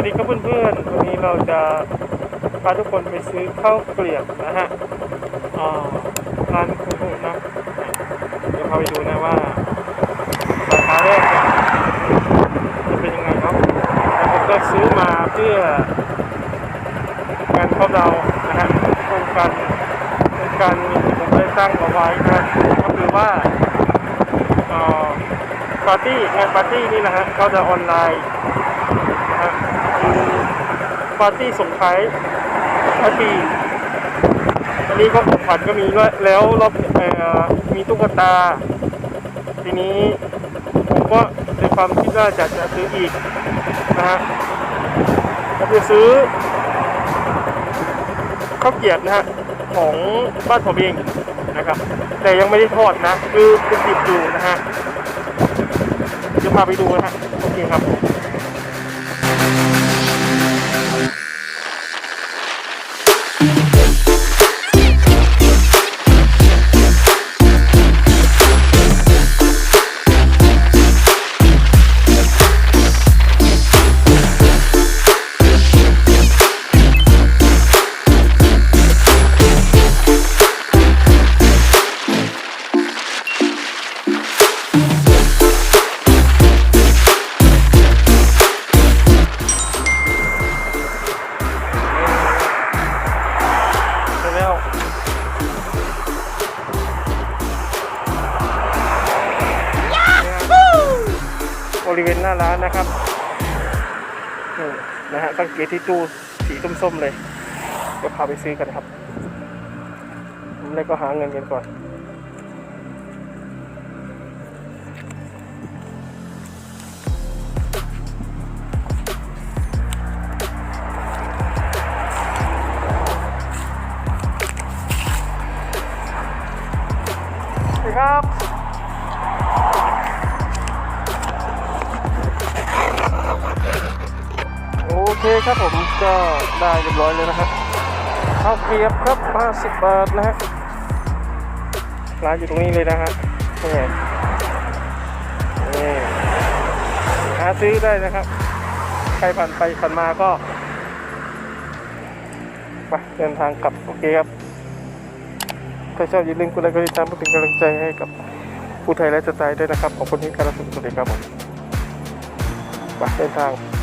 วัสดีครับเพื่อนๆวันนี้เราจะพาทุกคนไปซื้อข้าวเกลียบนะฮะอ่าร้านคุณผู้นะเดี๋ยวพาไปดูนะว่าราคาแรกจะเป็นยังไงเนาะแต่ผมก็ซื้อมาเพื่องานเข้าเรานะฮะโครงการโครงการที่ผมได้ตั้งเอาไว้นะก็คือว่าอ่อปาร์ตี้งานปาร์ตี้นี่นะฮะก็จะออนไลน์ ปาร์ตี้ส่งท้ายปาร์ตี้อันนี้ก็ของขวัญก็มีด้วยแล้วรอบเอ่อมีตุ๊กตา ทีนี้ผมก็ในความคิดว่าจะจะซื้ออีกนะฮะผมจะซื้อข้าวเกียบนะฮะของบ้านผมเองนะครับ แต่ยังไม่ได้ทอดนะ คือเป็นดิบอยู่นะฮะเดี๋ยวพาไปดูนะฮะโอเคครับ ริเวณหน้าร้านนะครับนี่นะฮะสังเกตที่ตู้สีส้มๆเลยเดี๋ยวพาไปซื้อกันครับแล้วก็หาเงินกันก่อน เคครับผมก็ได้เรียบร้อยเลยนะครับข้าวเกรียบครับ50บาทนะฮะร้านอยู่ตรงนี้เลยนะฮะนี่นี่หาซื้อได้นะครับ ใครผ่านไปผ่านมาก็ไปเดินทางกลับโอเคครับถ้าชอบอย่าลืมกดไลค์กดติดตามเพื่อเป็นกำลังใจให้กับผู้ไทยและสไตล์ด้วยนะครับขอบคุณที่การรับชมสวัสดีครับผมไปเดินทาง